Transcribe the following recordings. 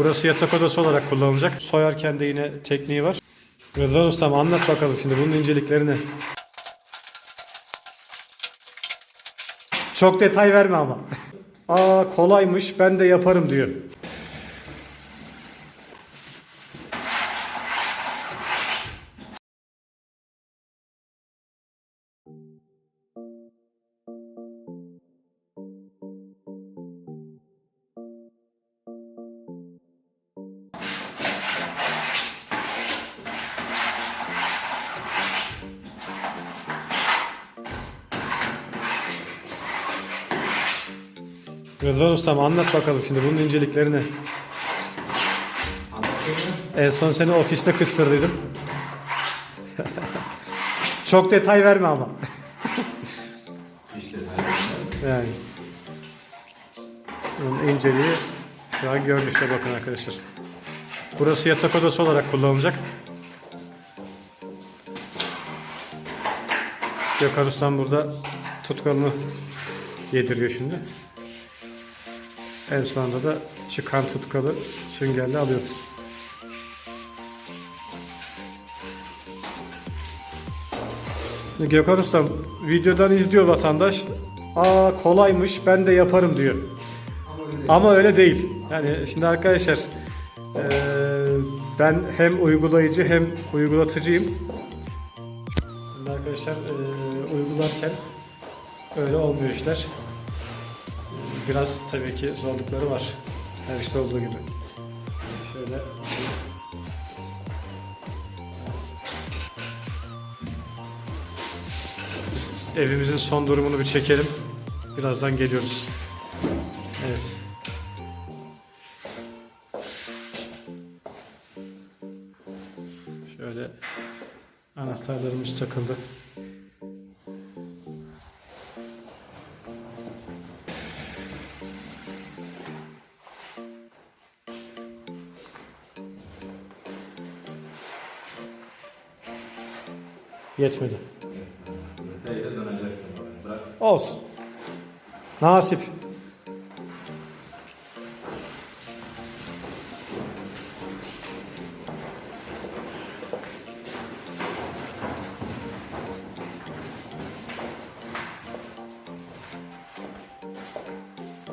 Burası yatak odası olarak kullanılacak. Soyarken de yine tekniği var. Rıdvan Ustam anlat bakalım şimdi bunun inceliklerini. Çok detay verme ama. Aa kolaymış ben de yaparım diyor. Rıdvan Ustam anlat bakalım şimdi bunun inceliklerini. En son seni ofiste kıstırdıydım. Çok detay verme ama. yani. Bunun inceliği şu an görünüşte bakın arkadaşlar. Burası yatak odası olarak kullanılacak. Gökhan Ustam burada tutkalını yediriyor şimdi. En sonunda da çıkan tutkalı süngerle alıyoruz. Gökhan Ustam videodan izliyor vatandaş. Aa kolaymış ben de yaparım diyor. Ama öyle değil. Yani şimdi arkadaşlar eee, ben hem uygulayıcı hem uygulatıcıyım. Şimdi arkadaşlar eee, uygularken öyle olmuyor işler. Biraz tabii ki zorlukları var. Her işte olduğu gibi. Şöyle evimizin son durumunu bir çekelim. Birazdan geliyoruz. Evet. Şöyle anahtarlarımız takıldı. Yetmedi. Bırak. Olsun. Nasip.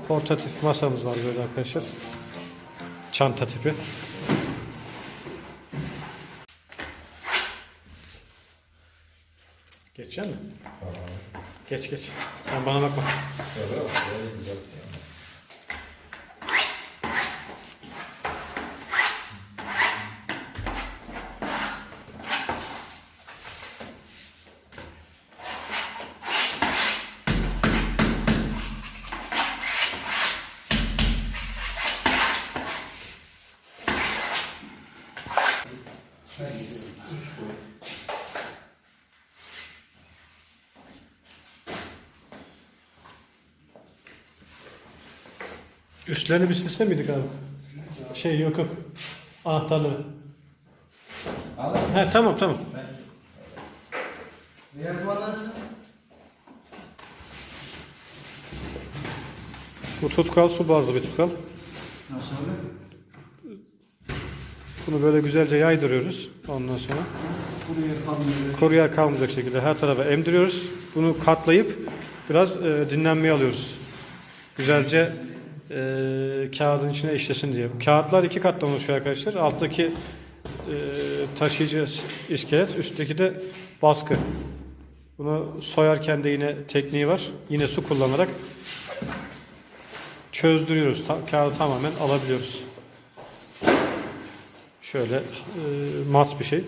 Portatif masamız var böyle arkadaşlar. Çanta tipi. Geçecek mi? Geç geç. Sen bana bakma. Üstlerini bir silse miydik abi? Şey yok yok. Anahtarları. He tamam tamam. Diğer duvarlarsa Bu tutkal su bazlı bir tutkal. nasıl? Bunu böyle güzelce yaydırıyoruz. Ondan sonra Buraya yer kalmayacak şekilde her tarafa emdiriyoruz. Bunu katlayıp biraz e, dinlenmeye alıyoruz. Güzelce e, kağıdın içine işlesin diye. Kağıtlar iki kattan oluşuyor arkadaşlar. Alttaki e, taşıyıcı iskelet, üstteki de baskı. Bunu soyarken de yine tekniği var. Yine su kullanarak çözdürüyoruz. Ta- kağıdı tamamen alabiliyoruz. Şöyle e, mat bir şey.